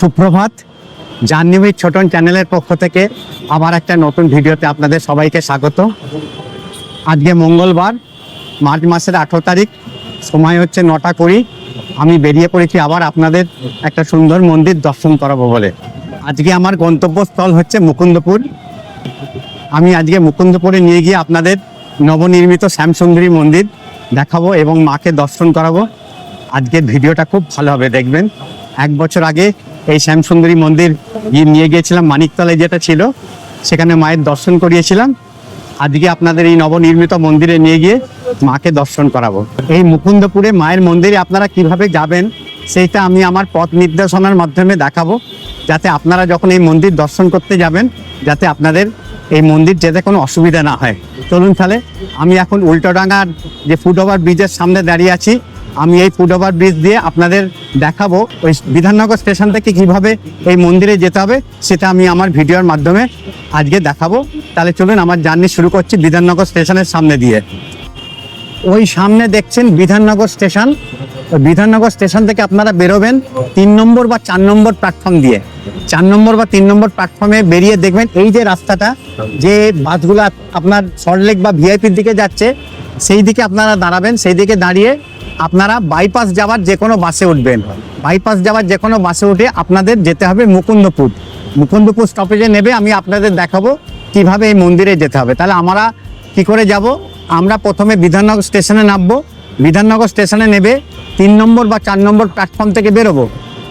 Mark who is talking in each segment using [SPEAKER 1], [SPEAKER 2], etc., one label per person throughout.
[SPEAKER 1] সুপ্রভাত। জাহ্নবী ছোটন চ্যানেলের পক্ষ থেকে আবার একটা নতুন ভিডিওতে আপনাদের সবাইকে স্বাগত। আজকে মঙ্গলবার, মার্চ মাসের আঠেরো তারিখ, সময় হচ্ছে নটা কুড়ি। আমি বেরিয়ে পড়েছি আবার আপনাদের একটা সুন্দর মন্দির দর্শন করাবো বলে। আজকে আমার গন্তব্যস্থল হচ্ছে মুকুন্দপুর। আমি আজকে মুকুন্দপুরে নিয়ে গিয়ে আপনাদের নবনির্মিত শ্যামসুন্দরী মন্দির দেখাবো এবং মাকে দর্শন করাবো। আজকের ভিডিওটা খুব ভালো হবে, দেখবেন। এক বছর আগে এই শ্যামসুন্দরী মন্দির নিয়ে গিয়েছিলাম, মানিকতলায় যেটা ছিল, সেখানে মায়ের দর্শন করিয়েছিলাম। আজকে আপনাদের এই নবনির্মিত মন্দিরে নিয়ে গিয়ে মাকে দর্শন করাবো। এই মুকুন্দপুরে মায়ের মন্দিরে আপনারা কীভাবে যাবেন, সেইটা আমি আমার পথ নির্দেশনার মাধ্যমে দেখাবো। যাতে আপনারা যখন এই মন্দির দর্শন করতে যাবেন, যাতে আপনাদের এই মন্দির যেতে কোনো অসুবিধা না হয়। চলুন তাহলে, আমি এখন উল্টোডাঙ্গার যে ফুট ওভার ব্রিজের সামনে দাঁড়িয়ে আছি আমি এই ফুট ওভার ব্রিজ দিয়ে আপনাদের দেখাবো ওই বিধাননগর স্টেশন থেকে কীভাবে এই মন্দিরে যেতে হবে, সেটা আমি আমার ভিডিওর মাধ্যমে আজকে দেখাবো। তাহলে চলুন আমার জার্নি শুরু করছি বিধাননগর স্টেশনের সামনে দিয়ে। ওই সামনে দেখছেন বিধাননগর স্টেশন। বিধাননগর স্টেশন থেকে আপনারা বেরোবেন তিন নম্বর বা চার নম্বর প্ল্যাটফর্ম দিয়ে। চার নম্বর বা তিন নম্বর প্ল্যাটফর্মে বেরিয়ে দেখবেন এই যে রাস্তাটা, যে বাসগুলো আপনার সল্টলেক বা ভিআইপির দিকে যাচ্ছে, সেই দিকে আপনারা দাঁড়াবেন, সেই দিকে দাঁড়িয়ে আপনারা বাইপাস যাওয়ার যে কোনো বাসে উঠবেন। বাইপাস যাওয়ার যে কোনো বাসে উঠে আপনাদের যেতে হবে মুকুন্দপুর। মুকুন্দপুর স্টপেজে নেবে, আমি আপনাদের দেখাবো কীভাবে এই মন্দিরে যেতে হবে। তাহলে আমরা কি করে যাব? আমরা প্রথমে বিধাননগর স্টেশনে নামবো। বিধাননগর স্টেশনে নেবে, তিন নম্বর বা চার নম্বর প্ল্যাটফর্ম থেকে বেরোবো।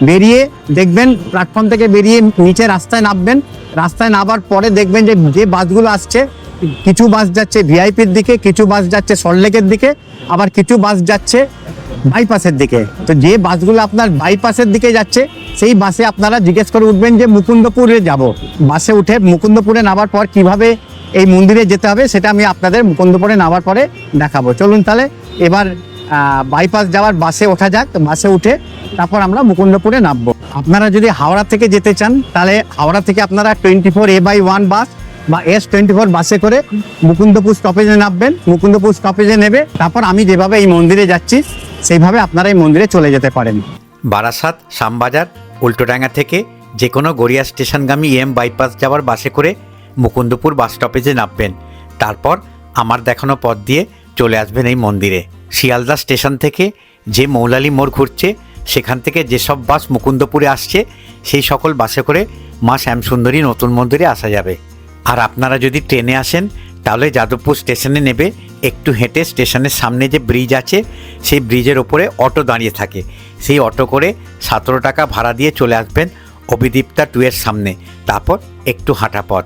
[SPEAKER 1] বেরিয়ে দেখবেন প্ল্যাটফর্ম থেকে বেরিয়ে নিচে রাস্তায় নামবেন। রাস্তায় নামার পরে দেখবেন যে যে বাসগুলো আসছে কিছু বাস যাচ্ছে ভিআইপির দিকে, কিছু বাস যাচ্ছে সল্টলেকের দিকে, আবার কিছু বাস যাচ্ছে বাইপাসের দিকে। তো যে বাসগুলো আপনার বাইপাসের দিকে যাচ্ছে, সেই বাসে আপনারা জিজ্ঞেস করে উঠবেন যে মুকুন্দপুরে যাব। বাসে উঠে মুকুন্দপুরে নামার পর কীভাবে এই মন্দিরে যেতে হবে, সেটা আমি আপনাদের মুকুন্দপুরে নামার পরে দেখাবো। চলুন তাহলে এবার বাইপাস যাওয়ার বাসে ওঠা যাক বাসে উঠে তারপর আমরা মুকুন্দপুরে নামবো। আপনারা যদি হাওড়া থেকে যেতে চান, তাহলে হাওড়া থেকে আপনারা twenty four A by one bus বা এস টোয়েন্টি ফোর বাসে করে মুকুন্দপুর স্টপেজে নামবেন, মুকুন্দপুর স্টপেজে নেবে, তারপর আমি যেভাবে এই মন্দিরে যাচ্ছি, সেইভাবে আপনারা এই মন্দিরে চলে যেতে পারেন।
[SPEAKER 2] বারাসাত, শ্যামবাজার, উল্টোডাঙ্গা থেকে যে কোনো গড়িয়া স্টেশনগামী এম বাইপাস যাওয়ার বাসে করে মুকুন্দপুর বাস স্টপেজে নামবেন। তারপর আমার দেখানো পথ দিয়ে চলে আসবেন এই মন্দিরে। শিয়ালদা স্টেশন থেকে যে মৌলালি মোড় ঘুরছে, সেখান থেকে যেসব বাস মুকুন্দপুরে আসছে, সেই সকল বাসে করে মা শ্যামসুন্দরী নতুন মন্দিরে আসা যাবে। আর আপনারা যদি ট্রেনে আসেন, তাহলে যাদবপুর স্টেশনে নেবে একটু হেঁটে স্টেশনের সামনে যে ব্রিজ আছে, সেই ব্রিজের ওপরে অটো দাঁড়িয়ে থাকে। সেই অটো করে সতেরো টাকা ভাড়া দিয়ে চলে আসবেন অভিদীপ্তা টু এর সামনে। তারপর একটু হাঁটা পথ।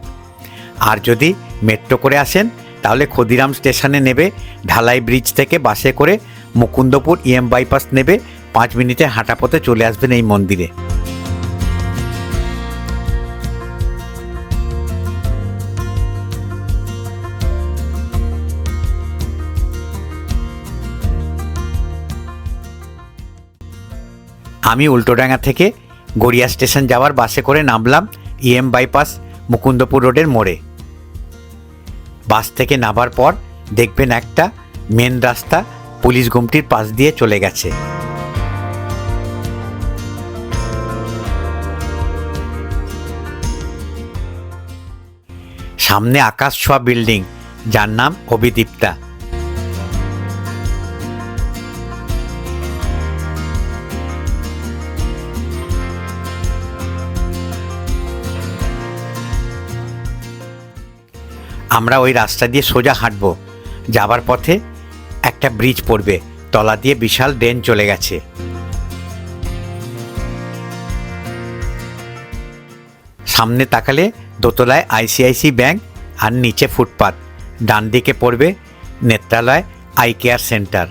[SPEAKER 2] আর যদি মেট্রো করে আসেন, তাহলে ক্ষুদিরাম স্টেশনে নেবে, ঢালাই ব্রিজ থেকে বাসে করে মুকুন্দপুর ইএম বাইপাস নেবে, পাঁচ মিনিটে হাঁটা পথে চলে আসবেন এই মন্দিরে। আমি উল্টোডাঙ্গা থেকে গড়িয়া স্টেশন যাওয়ার বাসে করে নামলাম ইএম বাইপাস মুকুন্দপুর রোডের মোড়ে। বাস থেকে নামার পর দেখবেন একটা মেন রাস্তা পুলিশ গুমটির পাশ দিয়ে চলে গেছে। সামনে আকাশ ছোঁয়া বিল্ডিং, যার নাম অভিদীপ্তা। আমরা ওই রাস্তা দিয়ে সোজা হাঁটব। যাবার পথে একটা ব্রিজ পড়বে, তলা দিয়ে বিশাল ড্রেন চলে গেছে। সামনে তাকালে দোতলায় আইসিআইসি ব্যাংক আর নিচে ফুটপাত। ডান দিকে পড়বে নেত্রালয় আই কেয়ার সেন্টার।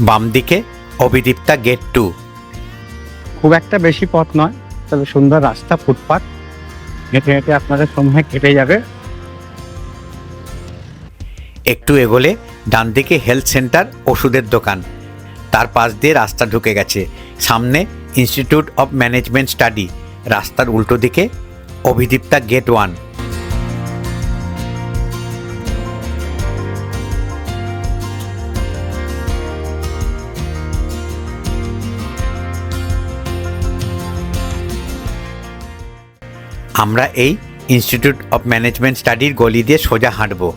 [SPEAKER 2] বাম দিকে অভিদীপ্তা গেট টু।
[SPEAKER 1] খুব একটা বেশি পথ নয় তবে সুন্দর রাস্তা ফুটপাথ হেঁটে হেঁটে আপনাদের সময় কেটে যাবে।
[SPEAKER 2] একটু এগোলে ডান দিকে হেলথ সেন্টার ওষুধের দোকান। তার পাশ দিয়ে রাস্তা ঢুকে গেছে। সামনে ইনস্টিটিউট অফ ম্যানেজমেন্ট স্টাডি। রাস্তার উল্টো দিকে অভিদীপ্তা গেট ওয়ান। আমরা এই ইনস্টিটিউট অফ ম্যানেজমেন্ট স্টাডির গলি দিয়ে সোজা হাঁটবো।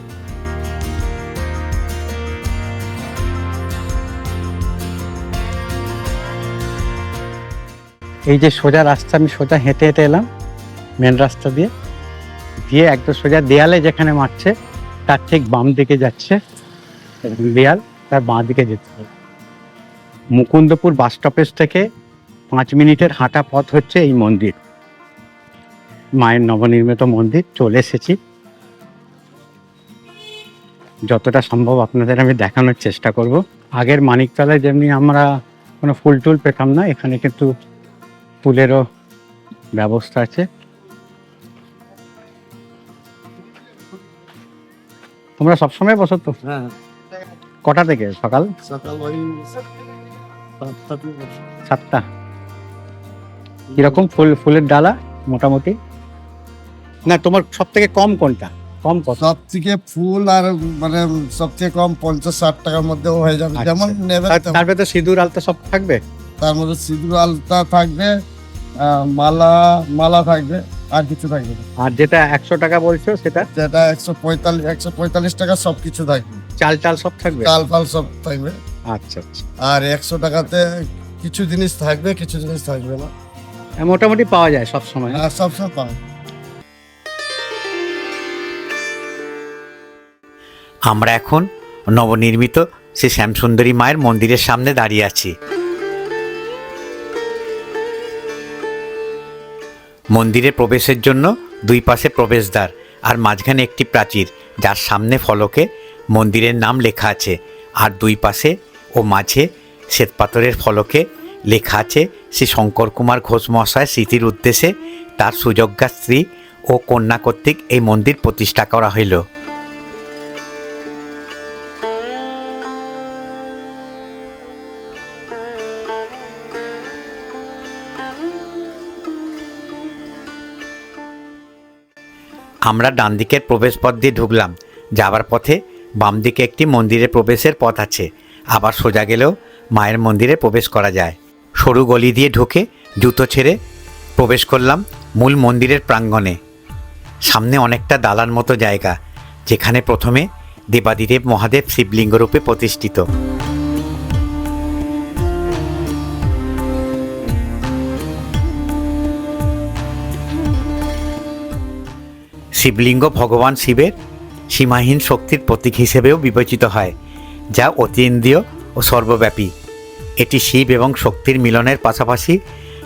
[SPEAKER 1] এই যে সোজা রাস্তা, আমি সোজা হেঁটে হেঁটে এলাম মেন রাস্তা দিয়ে। দিয়ে একদম সোজা দেয়ালে যেখানে মারছে, তার ঠিক বাম দিকে যাচ্ছে দেয়াল, তার বাঁ দিকে যেতে হবে। মুকুন্দপুর বাস স্টপেজ থেকে পাঁচ মিনিটের হাঁটা পথ হচ্ছে এই মন্দির। মায়ের নবনির্মিত মন্দির চলে এসেছি। যতটা সম্ভব আপনাদের আমি দেখানোর চেষ্টা করব। আগের মানিকতলায় যেমনি আমরা কোনো ফুল টুল পেতাম না এখানে কিন্তু ফুলেরও ব্যবস্থা আছে। তোমরা সবসময় বসো তো?
[SPEAKER 3] হ্যাঁ।
[SPEAKER 1] কটা থেকে? সকাল?
[SPEAKER 3] সাতটা।
[SPEAKER 1] কীরকম ফুল ফুলের ডালা মোটামুটি? না তোমার সব থেকে কম কোনটা? কম কত?
[SPEAKER 3] সব থেকে ফুল আর মানে সব থেকে কম পঞ্চাশ ষাট টাকার মধ্যেও হয়ে যাবে।
[SPEAKER 1] আচ্ছা।
[SPEAKER 3] যেমন নেবে
[SPEAKER 1] তার- ভেতর সিঁদুর আলতা সব থাকবে?
[SPEAKER 3] তার মধ্যে সিঁদুর আলতা থাকবে মালা মালা থাকবে আর কিছু থাকবে
[SPEAKER 1] আর যেটা একশো টাকা বলছো সেটা?
[SPEAKER 3] যেটা একশো পঁয়তাল্লিশ একশো পঁয়তাল্লিশ টাকা সব কিছু থাকবে।
[SPEAKER 1] চাল টাল সব থাকবে?
[SPEAKER 3] কাল ফাল সব থাকবে।
[SPEAKER 1] আচ্ছা আচ্ছা।
[SPEAKER 3] আর একশো টাকাতে কিছু জিনিস থাকবে কিছু জিনিস থাকবে না।
[SPEAKER 1] হ্যাঁ, মোটামুটি পাওয়া যায় সব সময়।
[SPEAKER 3] আর সব সব পাবে
[SPEAKER 2] আমরা এখন নবনির্মিত শ্রী শ্যামসুন্দরী মায়ের মন্দিরের সামনে দাঁড়িয়ে আছি। মন্দিরে প্রবেশের জন্য দুই পাশে প্রবেশদ্বার আর মাঝখানে একটি প্রাচীর, যার সামনে ফলকে মন্দিরের নাম লেখা আছে আর দুই পাশে ও মাঝে শ্বেতপাথরের ফলকে লেখা আছে শ্রী শঙ্কর কুমার ঘোষ মহাশয় স্মৃতির উদ্দেশ্যে তার সুযোগ্যা স্ত্রী ও কন্যা কর্তৃক এই মন্দির প্রতিষ্ঠা করা হইল। আমরা ডান দিকের প্রবেশ পথ দিয়ে ঢুকলাম। যাবার পথে বাম দিকে একটি মন্দিরে প্রবেশের পথ আছে। আবার সোজা গেলেও মায়ের মন্দিরে প্রবেশ করা যায়। সরু গলি দিয়ে ঢুকে জুতো ছেড়ে প্রবেশ করলাম মূল মন্দিরের প্রাঙ্গণে। সামনে অনেকটা দালান মতো জায়গা, যেখানে প্রথমে দেবাদিদেব মহাদেব শিবলিঙ্গরূপে প্রতিষ্ঠিত। শিবলিঙ্গ ভগবান শিবের সীমাহীন শক্তির প্রতীক হিসেবেও বিবেচিত হয়, যা অতীন্দ্রিয় ও সর্বব্যাপী। এটি শিব এবং শক্তির মিলনের পাশাপাশি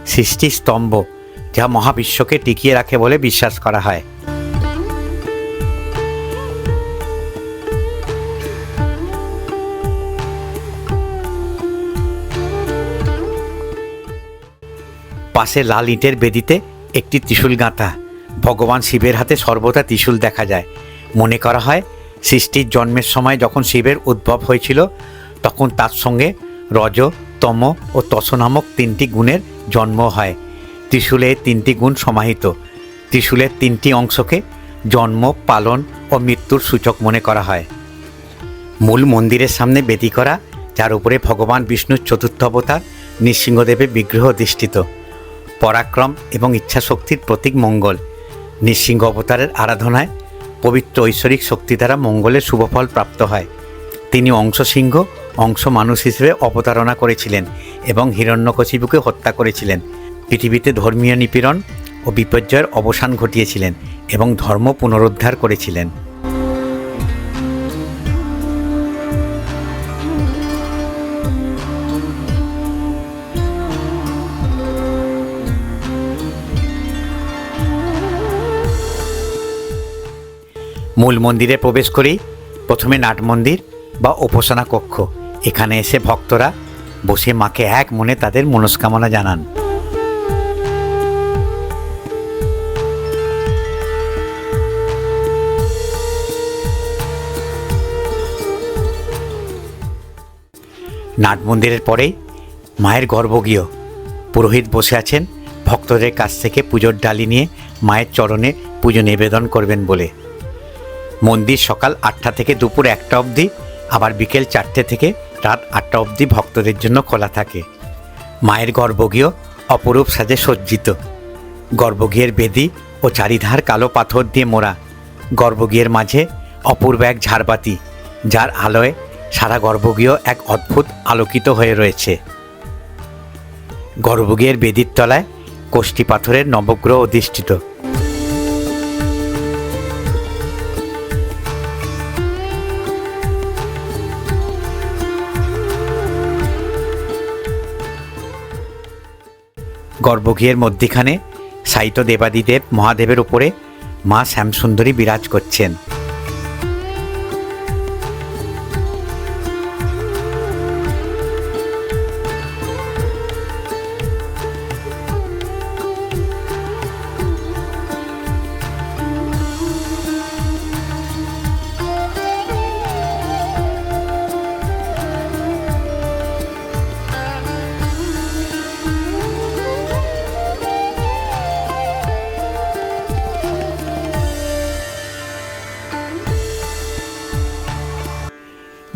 [SPEAKER 2] সৃষ্টি স্তম্ভ যা মহাবিশ্বকে টিকিয়ে রাখে বলে বিশ্বাস করা হয়। পাশে লাল ইটের বেদিতে একটি ত্রিশূল গাঁথা। ভগবান শিবের হাতে সর্বদা ত্রিশূল দেখা যায়। মনে করা হয়, সৃষ্টির জন্মের সময় যখন শিবের উদ্ভব হয়েছিল, তখন তার সঙ্গে রজ, তম ও তস নামক তিনটি গুণের জন্ম হয়। ত্রিশূলে তিনটি গুণ সমাহিত। ত্রিশূলের তিনটি অংশকে জন্ম, পালন ও মৃত্যুর সূচক মনে করা হয়। মূল মন্দিরের সামনে বেদি করা, যার উপরে ভগবান বিষ্ণুর চতুর্থ অবতার নৃসিংহদেবের বিগ্রহ অধিষ্ঠিত। পরাক্রম এবং ইচ্ছাশক্তির প্রতীক মঙ্গল। নৃসিংহ অবতারের আরাধনায় পবিত্র ঐশ্বরিক শক্তি দ্বারা মঙ্গলের শুভফল প্রাপ্ত হয়। তিনি অংশ সিংহ, অংশ মানুষ হিসেবে অবতারণা করেছিলেন এবং হিরণ্যকশিপুকে হত্যা করেছিলেন। পৃথিবীতে ধর্মীয় নিপীড়ন ও বিপর্যয়ের অবসান ঘটিয়েছিলেন এবং ধর্ম পুনরুদ্ধার করেছিলেন। মূল মন্দিরে প্রবেশ করেই প্রথমে নাট মন্দির বা উপাসনা কক্ষ। এখানে এসে ভক্তরা বসে মাকে এক মনে তাদের মনস্কামনা জানান। নাট মন্দিরের পরেই মায়ের গর্ভগৃহ। পুরোহিত বসে আছেন। ভক্তদের কাছ থেকে পুজোর ডালি নিয়ে মায়ের চরণে পুজো নিবেদন করবেন বলে। মন্দির সকাল আটটা থেকে দুপুর একটা অবধি, আবার বিকেল চারটে থেকে রাত আটটা অবধি ভক্তদের জন্য খোলা থাকে। মায়ের গর্ভগৃহ অপরূপ সাজে সজ্জিত। গর্ভগৃহের বেদি ও চারিধার কালো পাথর দিয়ে মোড়া। গর্ভগৃহের মাঝে অপূর্ব এক ঝাড়বাতি, যার আলোয় সারা গর্ভগৃহ এক অদ্ভুত আলোকিত হয়ে রয়েছে। গর্ভগৃহের বেদির তলায় কোষ্ঠী পাথরের নবগ্রহ অধিষ্ঠিত। গর্ভগৃহের মধ্যিখানে সাইত দেবাদিদেব মহাদেবের উপরে মা শ্যামসুন্দরী বিরাজ করছেন।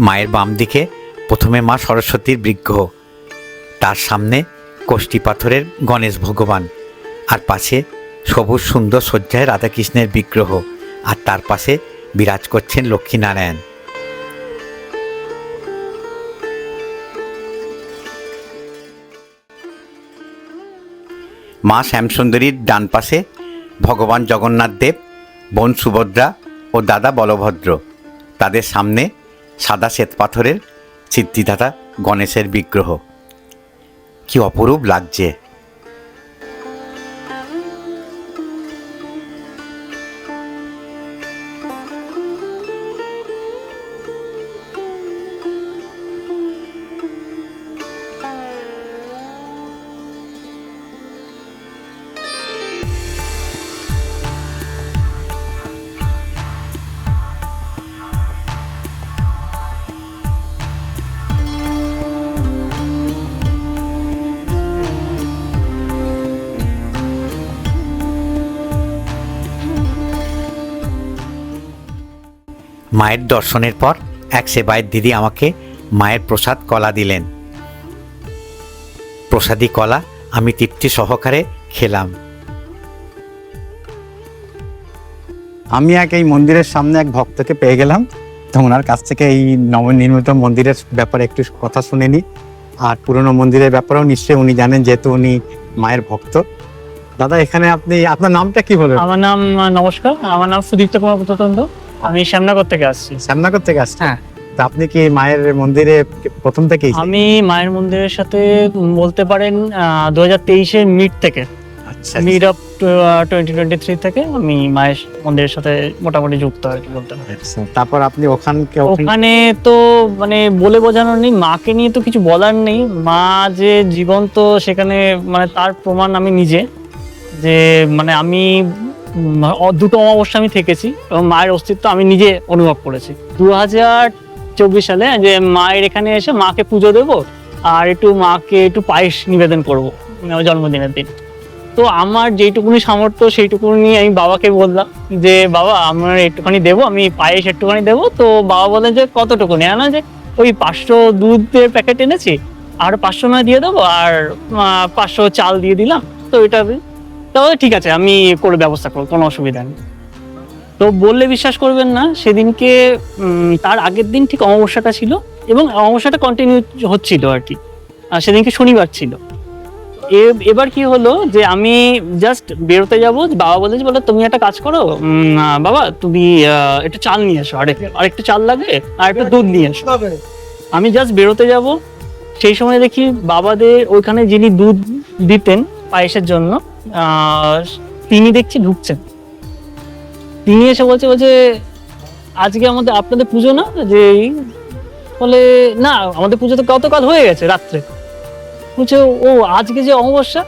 [SPEAKER 2] মায়ের বাম দিকে প্রথমে মা সরস্বতীর বিগ্রহ, তার সামনে কোষ্ঠী পাথরের গণেশ ভগবান আর পাশে সবুজ সুন্দর শয্যায় রাধাকৃষ্ণের বিগ্রহ আর তার পাশে বিরাজ করছেন লক্ষ্মীনারায়ণ। মা শ্যামসুন্দরীর ডান পাশে ভগবান জগন্নাথ দেব, বোন সুভদ্রা ও দাদা বলভদ্র। তাদের সামনে সাদা শ্বেত পাথরের সিদ্ধিদাতা গণেশের বিগ্রহ। কি অপরূপ লাগছে। মায়ের দর্শনের পর এক সেবায়ের দিদি আমাকে মায়ের প্রসাদ কলা দিলেন। প্রসাদী কলা আমি তৃপ্তি সহকারে খেলাম।
[SPEAKER 1] আমি এক এই মন্দিরের সামনে এক ভক্তকে পেয়ে গেলাম। তো ওনার কাছ থেকে এই নবনির্মিত মন্দিরের ব্যাপারে একটু কথা শুনে নি আর পুরনো মন্দিরের ব্যাপারেও নিশ্চয়ই উনি জানেন যেহেতু উনি মায়ের ভক্ত। দাদা এখানে আপনি আপনার নামটা কি বলবেন
[SPEAKER 4] আমার নাম নমস্কার। আমার নাম সুদীপ্ত কুমার আমি শ্যামনগর থেকে আসছি।
[SPEAKER 1] শ্যামনগর থেকে আসছেন?
[SPEAKER 4] হ্যাঁ।
[SPEAKER 1] তা আপনি কি মায়ের মন্দিরে প্রথম থেকেই?
[SPEAKER 4] আমি মায়ের মন্দিরের সাথে বলতে পারেন দু হাজার তেইশের মিড থেকে।
[SPEAKER 1] আচ্ছা
[SPEAKER 4] mid of twenty twenty three থেকে আমি মায়ের মন্দিরের সাথে মোটামুটি যুক্ত আর কি বলতে পারেন।
[SPEAKER 1] আচ্ছা, তারপর আপনি ওখানকে ওখানে
[SPEAKER 4] ওখানে তো মানে বলে বোঝানোর নেই মাকে নিয়ে তো কিছু বলার নেই। মা যে জীবন্ত সেখানে মানে তার প্রমাণ আমি নিজে। যে মানে আমি দুটো অমাবস্যা আমি থেকেছি এবং মায়ের অস্তিত্ব আমি নিজে অনুভব করেছি। দু হাজার চব্বিশ সালে যে মায়ের এখানে এসে মাকে পুজো দেবো আর একটু মাকে একটু পায়েস নিবেদন করব জন্মদিনের দিন। তো আমার যেইটুকুনি সামর্থ্য সেইটুকুনি আমি বাবাকে বললাম যে, বাবা, আমার একটুখানি দেবো, আমি পায়েস একটুখানি দেবো। তো বাবা বলে যে, কতটুকু? নেয় না, যে ওই পাঁচশো দুধের প্যাকেট এনেছি, আর পাঁচশো নয় দিয়ে দেবো, আর পাঁচশো চাল দিয়ে দিলাম। তো এটা তাহলে ঠিক আছে আমি করে ব্যবস্থা করব কোনো অসুবিধা নেই। তো বললে বিশ্বাস করবেন না সেদিনকে তার আগের দিন ঠিক অমাবস্যাটা ছিল এবং অমাবস্যাটা কন্টিনিউ হচ্ছিল আর কি। আর সেদিনকে শনিবার ছিল। এবার কি হলো যে আমি জাস্ট বেরোতে যাব বাবা বলেছে বলে তুমি একটা কাজ করো বাবা তুমি একটু চাল নিয়ে এসো আরেক আরেকটু চাল লাগে আর একটু দুধ নিয়ে এসো। আমি জাস্ট বেরোতে যাব সেই সময় দেখি বাবাদের ওইখানে যিনি দুধ দিতেন পায়েসের জন্য তিনি দেখছি ঢুকছেন। তিনি এসে বলছে বলছে আজকে আমাদের আপনাদের পুজো না? যে বলে না আমাদের পুজো তো গতকাল হয়ে গেছে রাত্রে। বলছে ও আজকে যে অমাবস্যা?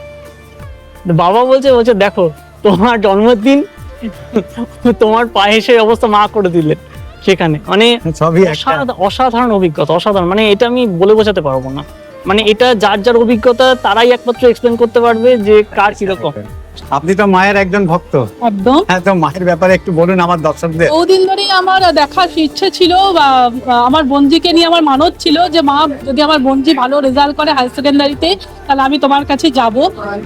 [SPEAKER 4] বাবা বলছে বলছে দেখো তোমার জন্মদিন তোমার পায়েসের অবস্থা মা করে দিলেন সেখানে। মানে অসাধারণ অভিজ্ঞতা অসাধারণ। মানে এটা আমি বলে বোঝাতে পারব না। মানে এটা যার যার অভিজ্ঞতা তারাই একমাত্র এক্সপ্লেন করতে পারবে যে কার কীরকম।
[SPEAKER 1] আপনি তো মায়ের একজন ভক্ত।
[SPEAKER 5] একদম।
[SPEAKER 1] হ্যাঁ তো মায়ের ব্যাপারে একটু বলুন আমার দর্শকদের।
[SPEAKER 5] বহুদিন ধরেই আমার দেখার ইচ্ছে ছিল বা আমার বঞ্জিকে নিয়ে আমার মানত ছিল যে মা যদি আমার বঞ্জি ভালো রেজাল্ট করে হায়ার সেকেন্ডারিতে তাহলে আমি তোমার কাছে যাব।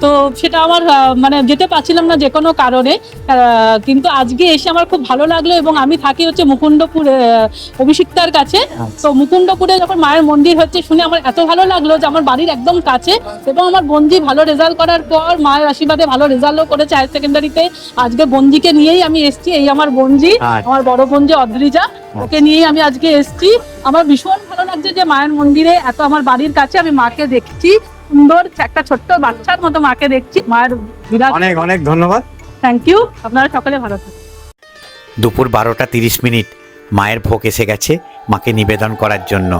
[SPEAKER 5] তো সেটা আমার মানে যেতে পারছিলাম না যে কোনো কারণে। কিন্তু আজকে এসে আমার খুব ভালো লাগল এবং আমি থাকি হচ্ছে মুকুন্দপুর অভিষিক্তার কাছে। তো মুকুন্দপুরে যখন মায়ের মন্দির হচ্ছে শুনে আমার এত ভালো লাগল যে আমার বাড়ির একদম কাছে এবং আমার বঞ্জি ভালো রেজাল্ট করার পর মায়ের আশীর্বাদে ভালো রেজাল্টও করেছে হায়ার সেকেন্ডারিতে আজকে বঞ্জিকে নিয়েই আমি এসেছি এই আমার বঞ্জি
[SPEAKER 1] আচ্ছা।
[SPEAKER 5] আমার বড় বোন যে অদ্রিজা ওকে নিয়েই আমি আজকে এসেছি। আমার ভীষণ ভালো লাগছে যে মায়ের মন্দিরে এত আমার বাড়ির কাছে আমি মাকে দেখছি। সুন্দর একটা ছোট্ট বাচ্চার মতো মাকে দেখছি। মায়ের বিরাট
[SPEAKER 1] অনেক অনেক ধন্যবাদ।
[SPEAKER 5] থ্যাংক ইউ আপনারা সকলে ভালো থাকুন।
[SPEAKER 2] দুপুর বারোটা তিরিশ মিনিট মায়ের ভোগ এসে গেছে মাকে নিবেদন করার জন্য।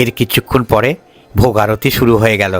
[SPEAKER 2] এর কিছুক্ষণ পরে ভোগ আরতি শুরু হয়ে গেল।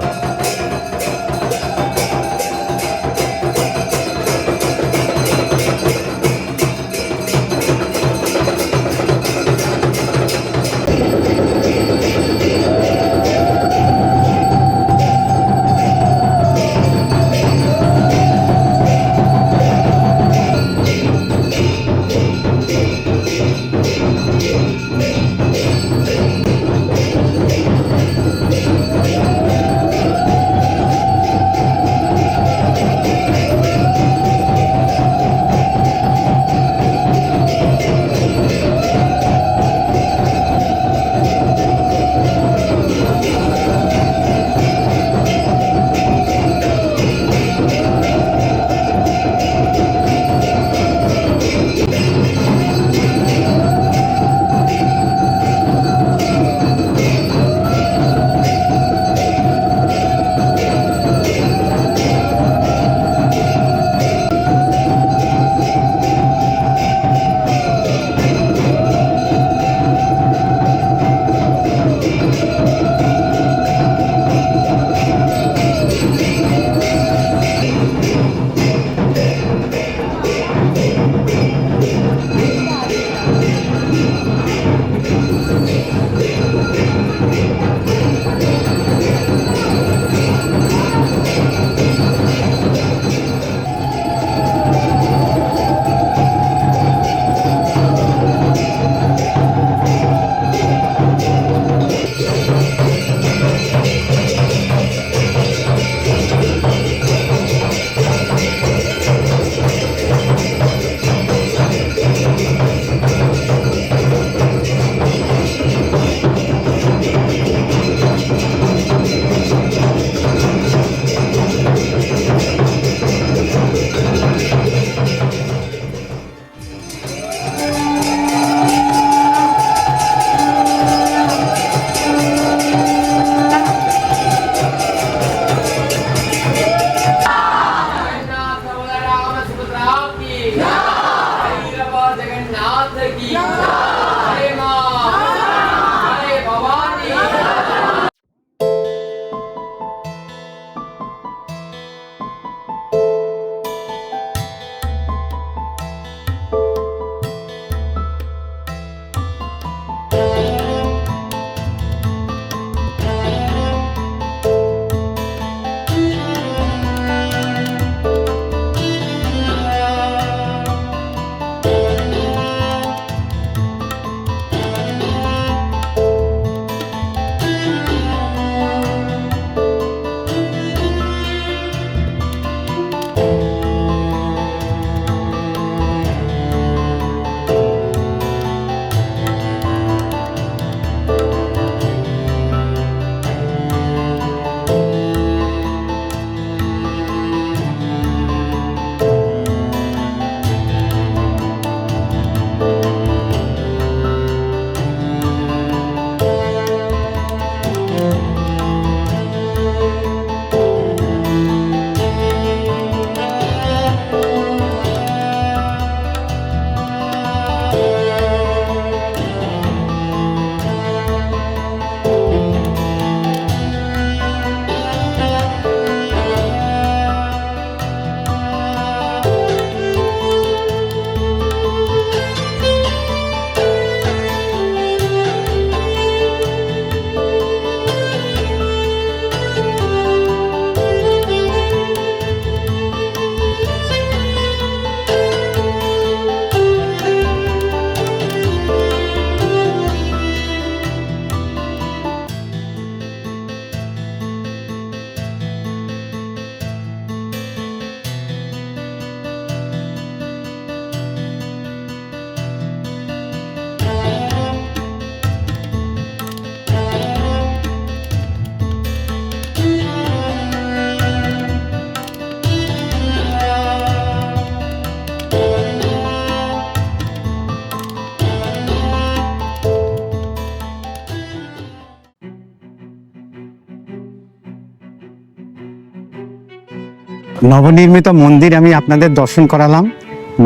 [SPEAKER 1] নবনির্মিত মন্দির আমি আপনাদের দর্শন করালাম,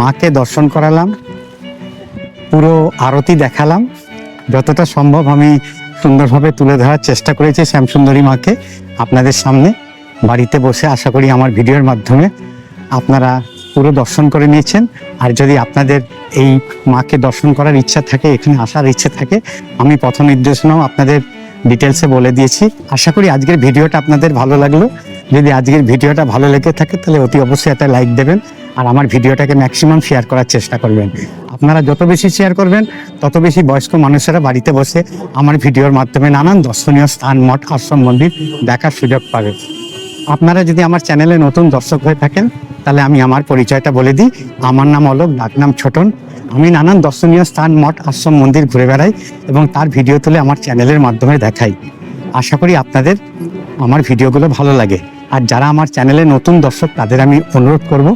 [SPEAKER 1] মাকে দর্শন করালাম, পুরো আরতি দেখালাম। যতটা সম্ভব আমি সুন্দরভাবে তুলে ধরার চেষ্টা করেছি শ্যামসুন্দরী মাকে আপনাদের সামনে। বাড়িতে বসে আশা করি আমার ভিডিওর মাধ্যমে আপনারা পুরো দর্শন করে নিয়েছেন। আর যদি আপনাদের এই মাকে দর্শন করার ইচ্ছা থাকে, এখানে আসার ইচ্ছে থাকে, আমি পথ নির্দেশনাও আপনাদের ডিটেলসে বলে দিয়েছি। আশা করি আজকের ভিডিওটা আপনাদের ভালো লাগল। যদি আজকের ভিডিওটা ভালো লেগে থাকে, তাহলে অতি অবশ্যই একটা লাইক দেবেন আর আমার ভিডিওটাকে ম্যাক্সিমাম শেয়ার করার চেষ্টা করবেন। আপনারা যত বেশি শেয়ার করবেন, তত বেশি বয়স্ক মানুষেরা বাড়িতে বসে আমার ভিডিওর মাধ্যমে নানান দর্শনীয় স্থান, মঠ, আশ্রম, মন্দির দেখার সুযোগ পাবে। আপনারা যদি আমার চ্যানেলে নতুন দর্শক হয়ে থাকেন, তাহলে আমি আমার পরিচয়টা বলে দিই। আমার নাম অলোক ডাকনাম ছোটন। আমি নানান দর্শনীয় স্থান, মঠ, আশ্রম, মন্দির ঘুরে বেড়াই এবং তার ভিডিও তুলে আমার চ্যানেলের মাধ্যমে দেখাই। আশা করি আপনাদের আমার ভিডিওগুলো ভালো লাগে। আর যারা আমার চ্যানেলে নতুন দর্শক, তাদের আমি অনুরোধ করব,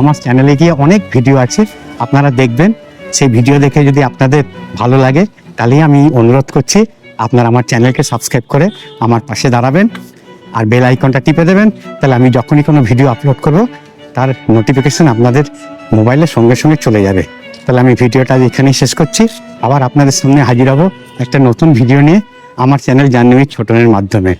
[SPEAKER 1] আমার চ্যানেলে গিয়ে অনেক ভিডিও আছে, আপনারা দেখবেন। সেই ভিডিও দেখে যদি আপনাদের ভালো লাগে, তাহলেই আমি অনুরোধ করছি, আপনারা আমার চ্যানেলকে সাবস্ক্রাইব করে আমার পাশে দাঁড়াবেন আর বেল আইকনটা টিপে দেবেন, তাহলে আমি যখনই কোনো ভিডিও আপলোড করব, তার নোটিফিকেশন আপনাদের মোবাইলে সঙ্গে সঙ্গে চলে যাবে। তাহলে আমি ভিডিওটা এখানেই শেষ করছি। আবার আপনাদের সামনে হাজির হব একটা নতুন ভিডিও নিয়ে আমার চ্যানেল জাহ্নবী ছোটনের মাধ্যমে।